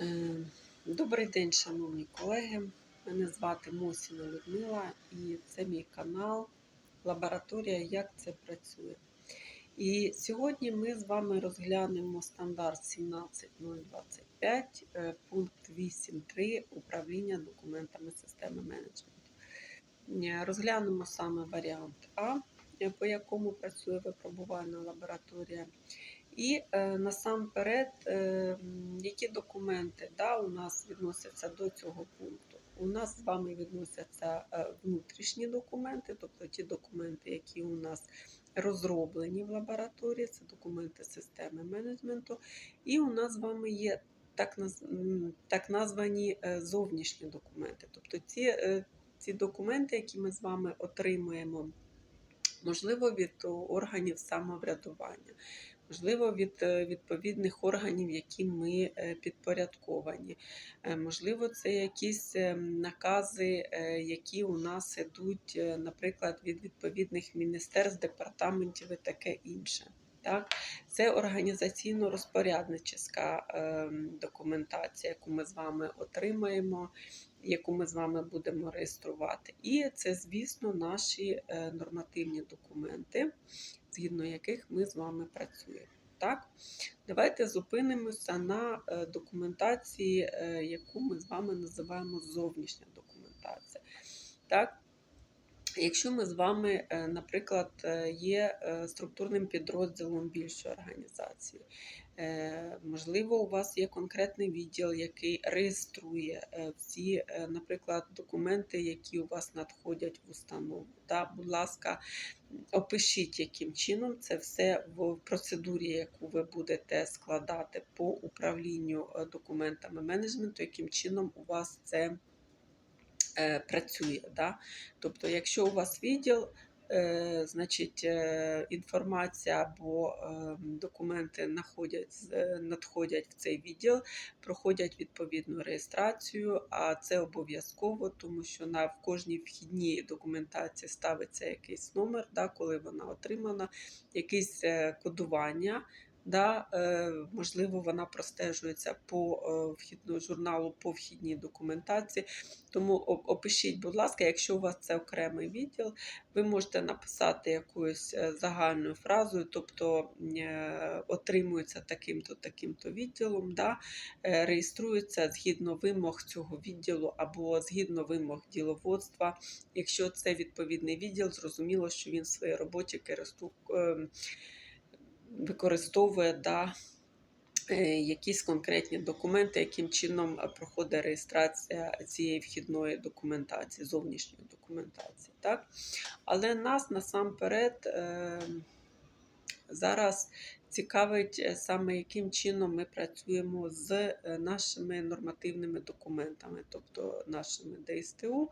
Е, Добрий день, шановні колеги. Мене звати Мосіна Людмила і це мій канал Лабораторія Як це працює. І сьогодні ми з вами розглянемо стандарт 17025, е, пункт 8.3 управління документами системи менеджменту. Е, Розглянемо саме варіант А, по якому працює випробувальна лабораторія. І е, насамперед, е, які документи да, у нас відносяться до цього пункту? У нас з вами відносяться е, внутрішні документи, тобто ті документи, які у нас розроблені в лабораторії, це документи системи менеджменту. І у нас з вами є так, так названі е, зовнішні документи. Тобто ці, е, ці документи, які ми з вами отримуємо, можливо, від органів самоврядування можливо, від е, відповідних органів, яким ми е, підпорядковані. Е, Можливо, це якісь накази, які у нас ідуть, е, наприклад, від відповідних міністерств, департаментів і таке інше. Так? Це організаційно-розпорядническа е, документація, яку ми з вами отримаємо, яку ми з вами будемо реєструвати. І це, звісно, наші нормативні документи, згідно яких ми з вами працюємо. Так? Давайте зупинимося на е, документації, е, яку ми з вами називаємо зовнішня документація. Так? Якщо ми з вами, е, наприклад, є структурним підрозділом більшої організації, можливо, у вас є конкретний відділ, який реєструє е, всі, е, наприклад, документи, які у вас надходять в установу. Да, будь ласка, опишіть, яким чином це все в процедурі, яку ви будете складати по управлінню е, документами менеджменту, яким чином у вас це е, працює. Да? Тобто, якщо у вас відділ, е, значить е, інформація або е, документи е, надходять в цей відділ, проходять відповідну реєстрацію, а це обов'язково, тому що на в кожній вхідній документації ставиться якийсь номер, да, коли вона отримана, якесь е, кодування. Да, е, можливо, вона простежується по е, вхідну журналу по вхідній документації. Тому опишіть, будь ласка, якщо у вас це окремий відділ, ви можете написати якоюсь е, загальною фразою, тобто отримується таким-то таким-то відділом, да, реєструється згідно вимог цього відділу або згідно вимог діловодства. Якщо це відповідний відділ, зрозуміло, що він в своїй роботі користу- ем, використовує да, е, якісь конкретні документи, яким чином е, проходить реєстрація цієї вхідної документації, зовнішньої документації. Так? Але нас насамперед е, зараз цікавить саме, яким чином ми працюємо з нашими нормативними документами, тобто нашими ДСТУ.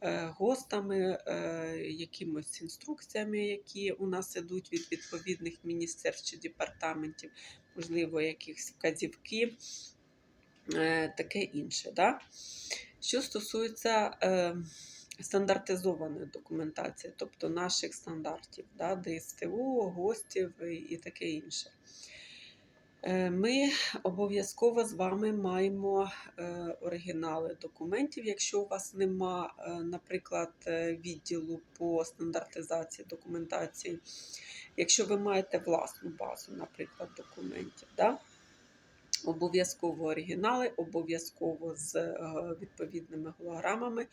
Е, ГОСТами, е, якимось інструкціями, які у нас ідуть від відповідних міністерств чи департаментів, можливо, якісь вказівки, е, таке інше. Да? Що стосується стандартизованої документації, тобто наших стандартів, да, ДСТУ, ГОСТів і таке інше. Е, Ми обов'язково з вами маємо е, оригінали документів. Якщо у вас нема, е, наприклад, відділу по стандартизації документації, якщо ви маєте власну базу, наприклад, документів, да? обов'язково оригінали, обов'язково з відповідними голограмами,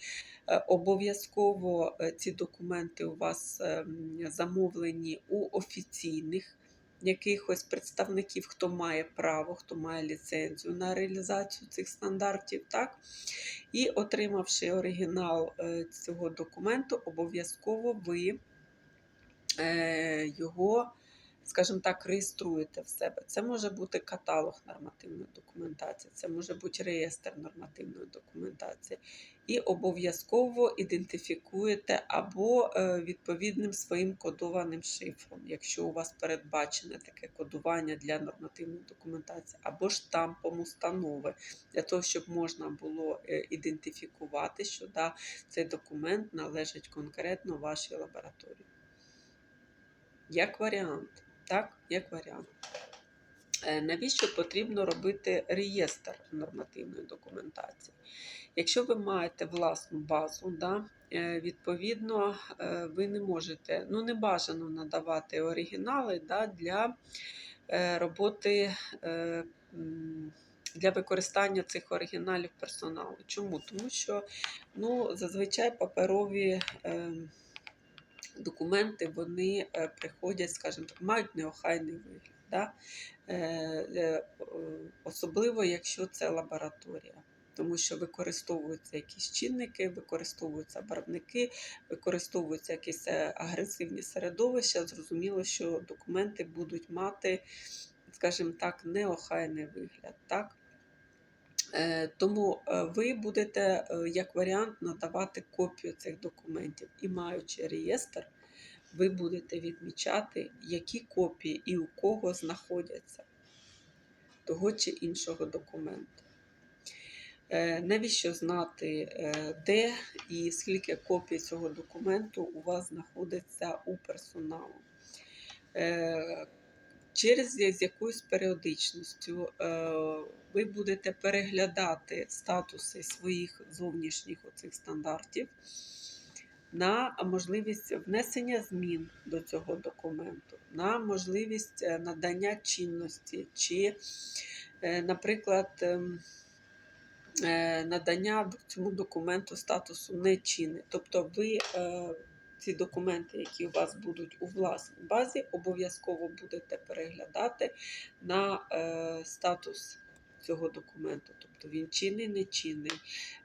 обов'язково ці документи у вас ем, замовлені у офіційних якихось представників, хто має право, хто має ліцензію на реалізацію цих стандартів. Так? І отримавши оригінал е, цього документу, обов'язково ви е, його, скажімо так, реєструєте в себе. Це може бути каталог нормативної документації, це може бути реєстр нормативної документації. І обов'язково ідентифікуєте або е, відповідним своїм кодованим шифром, якщо у вас передбачене таке кодування для нормативної документації, або штампом установи, для того, щоб можна було е, ідентифікувати, що да, цей документ належить конкретно вашій лабораторії. Як варіант, так, як варіант. Е, Навіщо потрібно робити реєстр нормативної документації? Якщо ви маєте власну базу, да, е, відповідно, е, ви не можете, ну не бажано надавати оригінали да, для роботи. Для використання цих оригіналів персоналу. Чому? Тому що ну, зазвичай паперові е, документи вони е, приходять, скажімо так, мають неохайний вигляд. Да? Е, е, Особливо, якщо це лабораторія. Тому що використовуються якісь чинники, використовуються барвники, використовуються якісь агресивні середовища. Зрозуміло, що документи будуть мати, скажімо так, неохайний вигляд. Так? Е, Тому е, ви будете е, як варіант надавати копію цих документів і маючи реєстр, ви будете відмічати, які копії і у кого знаходяться того чи іншого документу. Навіщо знати, де і скільки копій цього документу у вас знаходиться у персоналу? Через з якоюсь періодичністю е, ви будете переглядати статуси своїх зовнішніх оцих стандартів на можливість внесення змін до цього документу, на можливість е, надання чинності, чи, е, наприклад, ем, надання цьому документу статусу нечинний. Тобто ви ці документи, які у вас будуть у власній базі, обов'язково будете переглядати на е, статус цього документу. Тобто він чинний, не чинний,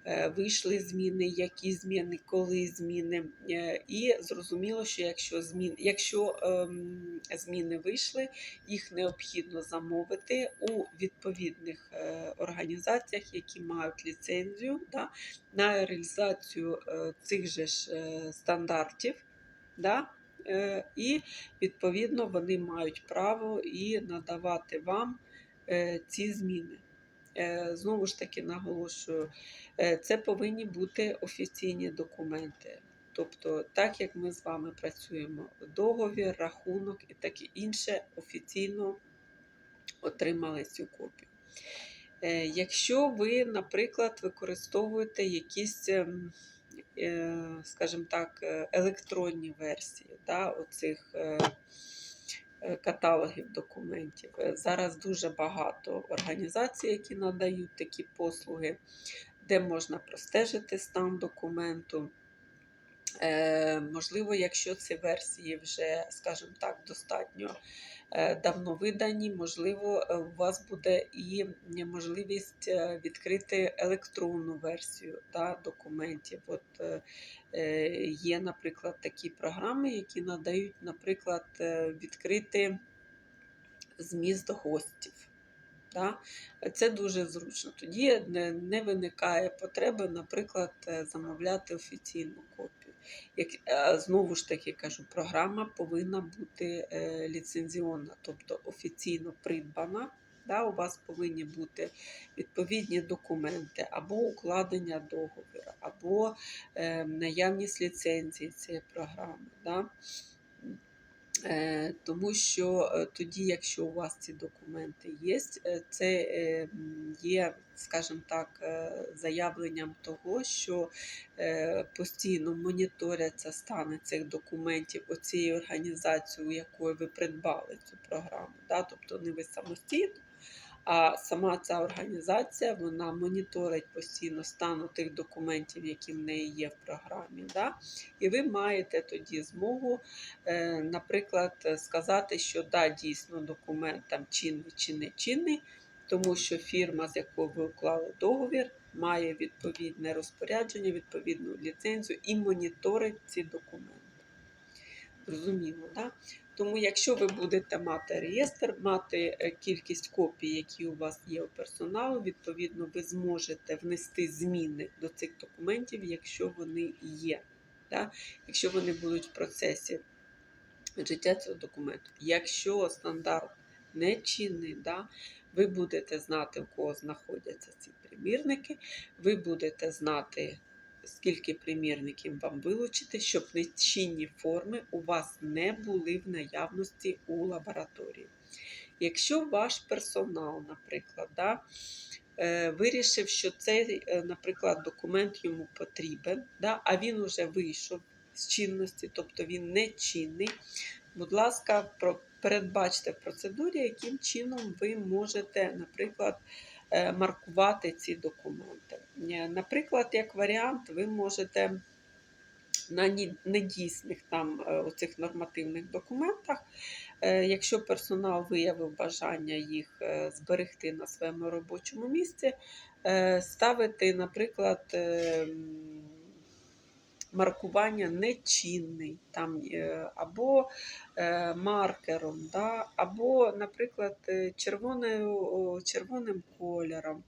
е, вийшли зміни, які зміни, коли зміни. Е, І зрозуміло, що якщо змін, якщо ем, зміни вийшли, їх необхідно замовити у відповідних е, організаціях, які мають ліцензію да, на реалізацію цих же ж стандартів. Да? І відповідно вони мають право і надавати вам ці зміни. Е, Знову ж таки наголошую, е, це повинні бути офіційні документи. Тобто, так як ми з вами працюємо, договір, рахунок і таке інше офіційно отримали цю копію. Е, Якщо ви, наприклад, використовуєте якісь, ем, скажімо так, електронні версії да, оцих каталогів документів, Е, зараз дуже багато організацій, які надають такі послуги, де можна простежити стан документу. Е, Можливо, якщо ці версії вже, скажімо так, достатньо е, давно видані, можливо, е, у вас буде і можливість е, відкрити електронну версію да, документів. От е, е, є, наприклад, такі програми, які надають, наприклад, е, відкрити зміст гостів. Да? Це дуже зручно. Тоді не, виникає потреби, наприклад, е, замовляти офіційну копію. Як, е, знову ж таки кажу, програма повинна бути е, ліцензіонна, тобто офіційно придбана. Да, у вас повинні бути відповідні документи, або укладення договору, або е, наявність ліцензії цієї програми. Да? Е, Тому що е, тоді, якщо у вас ці документи є, е, це е, є, скажімо так, заявленням того, що постійно моніторяться стани цих документів оцією організацією, якою ви придбали цю програму. Да? Тобто не ви самостійно, а сама ця організація вона моніторить постійно стан тих документів, які в неї є в програмі. Да? І ви маєте тоді змогу, е, наприклад, сказати, що да, дійсно документ там чинний чи не чинний, тому що фірма, з якою ви уклали договір, має відповідне розпорядження, відповідну ліцензію і моніторить ці документи. Зрозуміло, да? Тому, якщо ви будете мати реєстр, мати е, кількість копій, які у вас є у персоналу, відповідно, ви зможете внести зміни до цих документів, якщо вони є. Да? Якщо вони будуть в процесі життя цього документу. Якщо стандарт не чинний, да, ви будете знати, у кого знаходяться ці примірники, ви будете знати, скільки примірників вам вилучити, щоб нечинні форми у вас не були в наявності у лабораторії. Якщо ваш персонал, наприклад, да, е, вирішив, що цей, е, наприклад, документ йому потрібен, да, а він уже вийшов з чинності, тобто він не чинний, будь ласка, передбачте процедурі, яким чином ви можете, наприклад, маркувати ці документи. Е, Наприклад, як варіант, ви можете на недійсних там е, оцих нормативних документах, е, якщо персонал виявив бажання їх е, зберегти на своєму робочому місці, е, ставити, наприклад, е, маркування нечинний там, е, або е, маркером, да, або, наприклад, е, червоною, червоним кольором.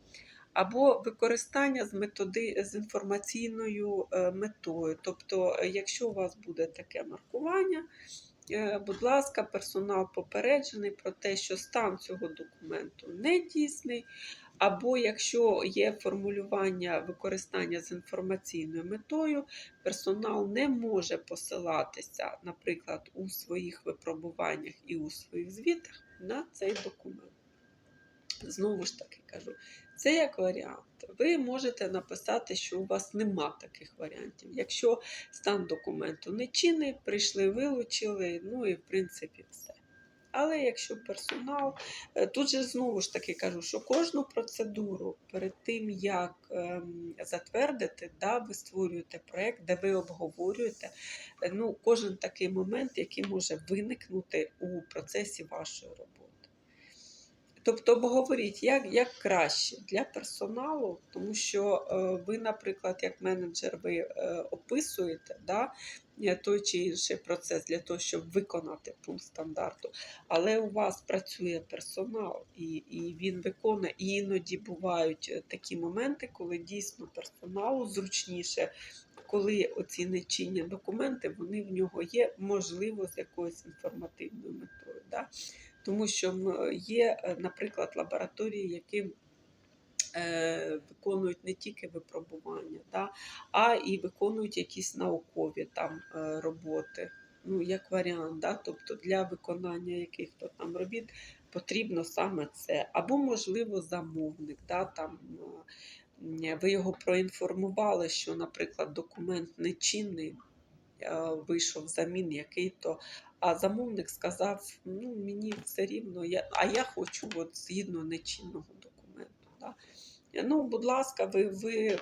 Або використання з методи з інформаційною метою. Тобто, якщо у вас буде таке маркування, будь ласка, персонал попереджений про те, що стан цього документу не дійсний, або якщо є формулювання використання з інформаційною метою, персонал не може посилатися, наприклад, у своїх випробуваннях і у своїх звітах на цей документ. Знову ж таки кажу, це як варіант. Ви можете написати, що у вас нема таких варіантів. Якщо стан документу не чинний, прийшли, вилучили, ну і в принципі все. Але якщо персонал, е, тут же знову ж таки кажу, що кожну процедуру перед тим, як ем, затвердити, да, ви створюєте проєкт, де ви обговорюєте е, ну, кожен такий момент, який може виникнути у процесі вашої роботи. Тобто обговоріть, як, як краще для персоналу, тому що е, ви, наприклад, як менеджер, ви е, описуєте да, е, той чи інший процес для того, щоб виконати пункт стандарту. Але у вас працює персонал, і, і він виконує. І іноді бувають такі моменти, коли дійсно персоналу зручніше, коли оці нечинні документи, вони в нього є, можливо, з якоюсь інформативною метою. Да? Тому що є, е, наприклад, лабораторії, які е, виконують не тільки випробування, да, а і виконують якісь наукові там е, роботи. Ну, як варіант, да? тобто для виконання яких-то там робіт потрібно саме це. Або, можливо, замовник. Да? Там, ви його проінформували, що, наприклад, документ нечинний, е, вийшов замін який-то, а замовник сказав: ну, мені все рівно, я, а я хочу от, згідно нечинного документу. Да? Ну, будь ласка, ви, ви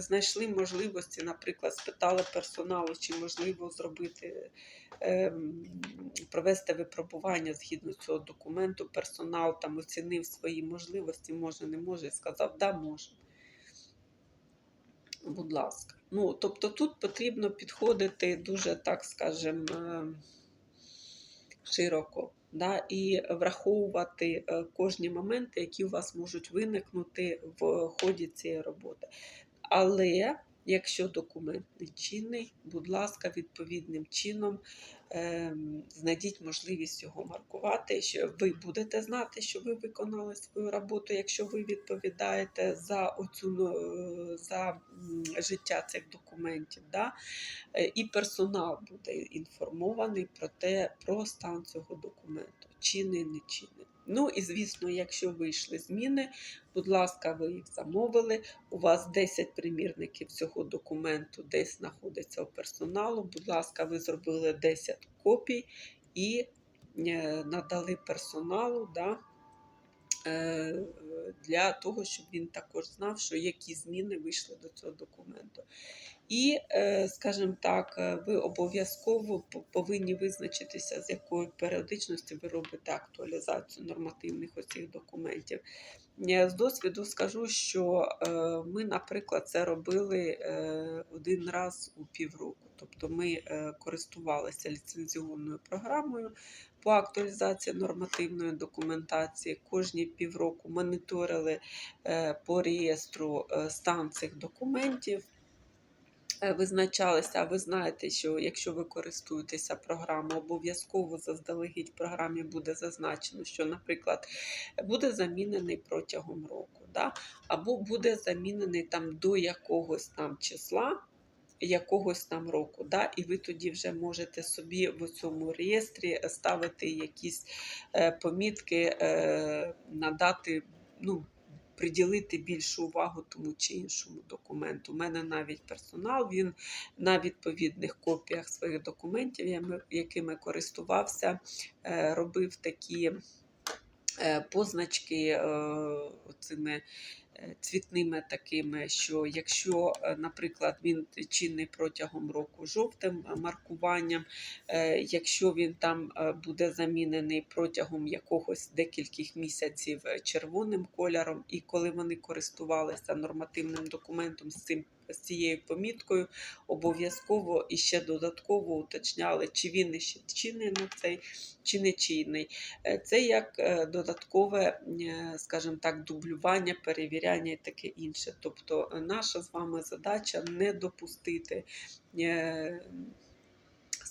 знайшли можливості, наприклад, спитали персоналу, чи можливо зробити, ем, провести випробування згідно цього документу. Персонал там оцінив свої можливості, може, не може, сказав, да, може. Будь ласка. Ну, тобто тут потрібно підходити дуже, так скажемо, е, широко. Да, і враховувати е, кожні моменти, які у вас можуть виникнути в ході цієї роботи. Але якщо документ не чинний, будь ласка, відповідним чином знайдіть можливість його маркувати, що ви будете знати, що ви виконали свою роботу, якщо ви відповідаєте за оцю ну, е, за життя цих документів. Да? Е, І персонал буде інформований про те, про стан цього документу, чинний, не чинний. Ну і звісно, якщо вийшли зміни, будь ласка, ви їх замовили. У вас 10 примірників цього документу десь знаходиться у персоналу. Будь ласка, ви зробили 10 копій і е, надали персоналу. Да, е, для того, щоб він також знав, що які зміни вийшли до цього документу. І, е, скажімо так, е, ви обов'язково повинні визначитися, з якою періодичністю ви робите актуалізацію нормативних оцих документів. З досвіду скажу, що е, ми, наприклад, це робили е, один раз у півроку. Тобто ми е, користувалися ліцензіонною програмою по акtuалізації нормативної документації. Кожні півроку моніторили е, по реєстру е, стан цих документів. Е, Визначалися, а ви знаєте, що якщо ви користуєтеся програмою, обов'язково заздалегідь в програмі буде зазначено, що, наприклад, буде замінений протягом року, да? або буде замінений там до якогось там числа. якогось там року. Да? І ви тоді вже можете собі в цьому реєстрі ставити якісь е, помітки, е, надати, ну, приділити більшу увагу тому чи іншому документу. У мене навіть персонал, він на відповідних копіях своїх документів, якими користувався, е, робив такі е, позначки е, цими цвітними такими, що якщо, е, наприклад, він чинний протягом року жовтим е, маркуванням, е, якщо він там буде замінений протягом якогось декількох місяців червоним кольором, і коли вони користувалися нормативним документом з цим. З цією поміткою обов'язково і ще додатково уточняли, чи він ще чинний на цей, чи не чинний. Е, Це як е, додаткове, е, скажімо так, дублювання, перевіряння і таке інше. Тобто наша з вами задача не допустити.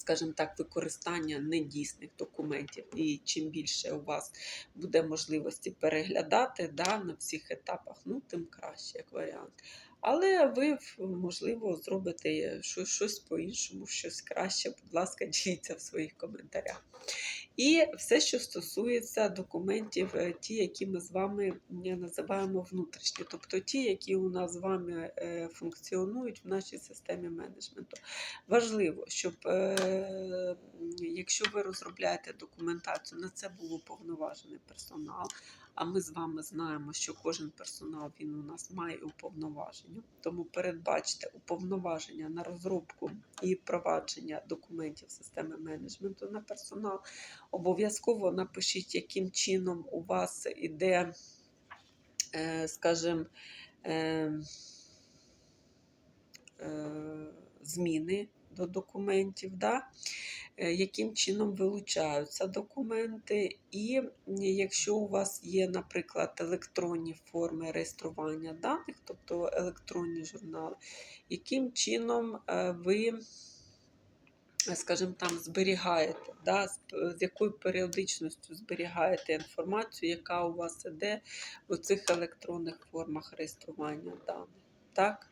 Скажімо так, використання недійсних документів, і чим більше у вас буде можливості переглядати да, на всіх етапах, ну тим краще, як варіант. Але ви, можливо, зробите щось, щось по-іншому, щось краще. Будь ласка, діліться в своїх коментарях. І все, що стосується документів, е, ті, які ми з вами е, називаємо внутрішні, тобто ті, які у нас з вами е, функціонують в нашій системі менеджменту. Важливо, щоб е, якщо ви розробляєте документацію, на це був уповноважений персонал. А ми з вами знаємо, що кожен персонал він у нас має уповноваження. Тому передбачте уповноваження на розробку і впровадження документів системи менеджменту на персонал. Обов'язково напишіть, яким чином у вас іде, е, скажімо, е, е, зміни до документів. Да? Е, яким чином вилучаються документи, і якщо у вас є, наприклад, електронні форми реєстрування даних, тобто електронні журнали, яким чином е, ви, скажімо там, зберігаєте, да, з якою періодичністю зберігаєте інформацію, яка у вас іде в цих електронних формах реєстрування даних. Так?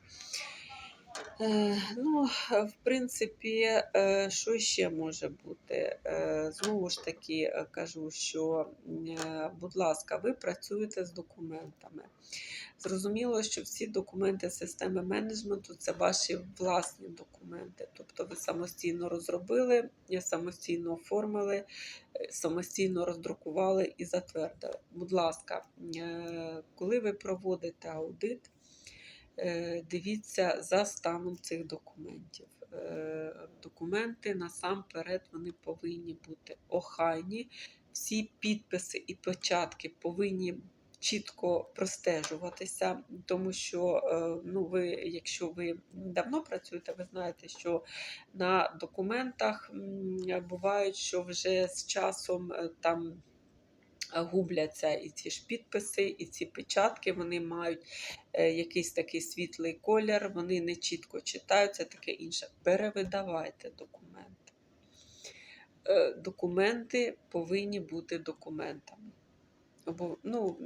Е, Ну, в принципі, е, що ще може бути? Е, Знову ж таки кажу, що, будь ласка, ви працюєте з документами. Зрозуміло, що всі документи системи менеджменту це ваші власні документи. Тобто ви самостійно розробили, самостійно оформили, самостійно роздрукували і затвердили. Будь ласка, коли ви проводите аудит, дивіться за станом цих документів. Е, Документи насамперед вони повинні бути охайні. Всі підписи і початки повинні чітко простежуватися, тому що е, ну, ви, якщо ви давно працюєте, ви знаєте, що на документах бувають, що вже з часом е, там губляться і ці ж підписи, і ці печатки, вони мають е, якийсь такий світлий колір, вони не чітко читаються, таке інше. Перевидавайте документи. Е, Документи повинні бути документами. Ну,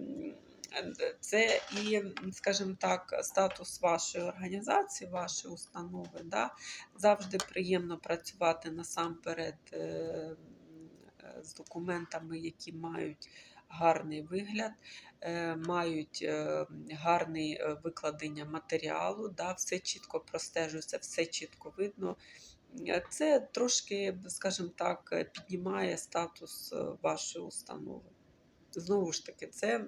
це і, скажімо так, статус вашої організації, вашої установи. Да? Завжди приємно працювати насамперед е, е, з документами, які мають гарний вигляд, е, мають е, гарне викладення матеріалу, да? все чітко простежується, все чітко видно. Е, Це трошки, скажімо так, піднімає статус вашої установи. Знову ж таки, це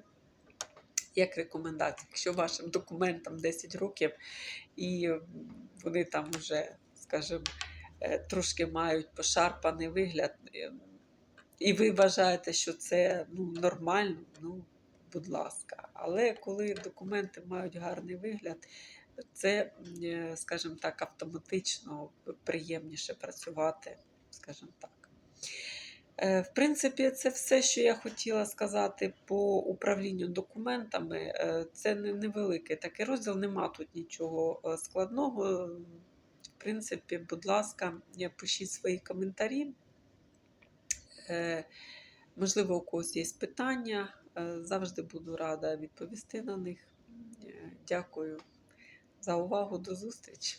як рекомендація. Якщо вашим документам 10 років і вони там вже, скажімо, трошки мають пошарпаний вигляд, і ви вважаєте, що це ну, нормально, ну, будь ласка. Але коли документи мають гарний вигляд, це, е, скажімо так, автоматично приємніше працювати, скажімо так. Е, В принципі, це все, що я хотіла сказати по управлінню документами. Е, Це невеликий такий розділ, нема тут нічого складного. В принципі, будь ласка, пишіть свої коментарі. Е, Можливо, у когось є питання. Е, Завжди буду рада відповісти на них. Е, Дякую за увагу. До зустрічі!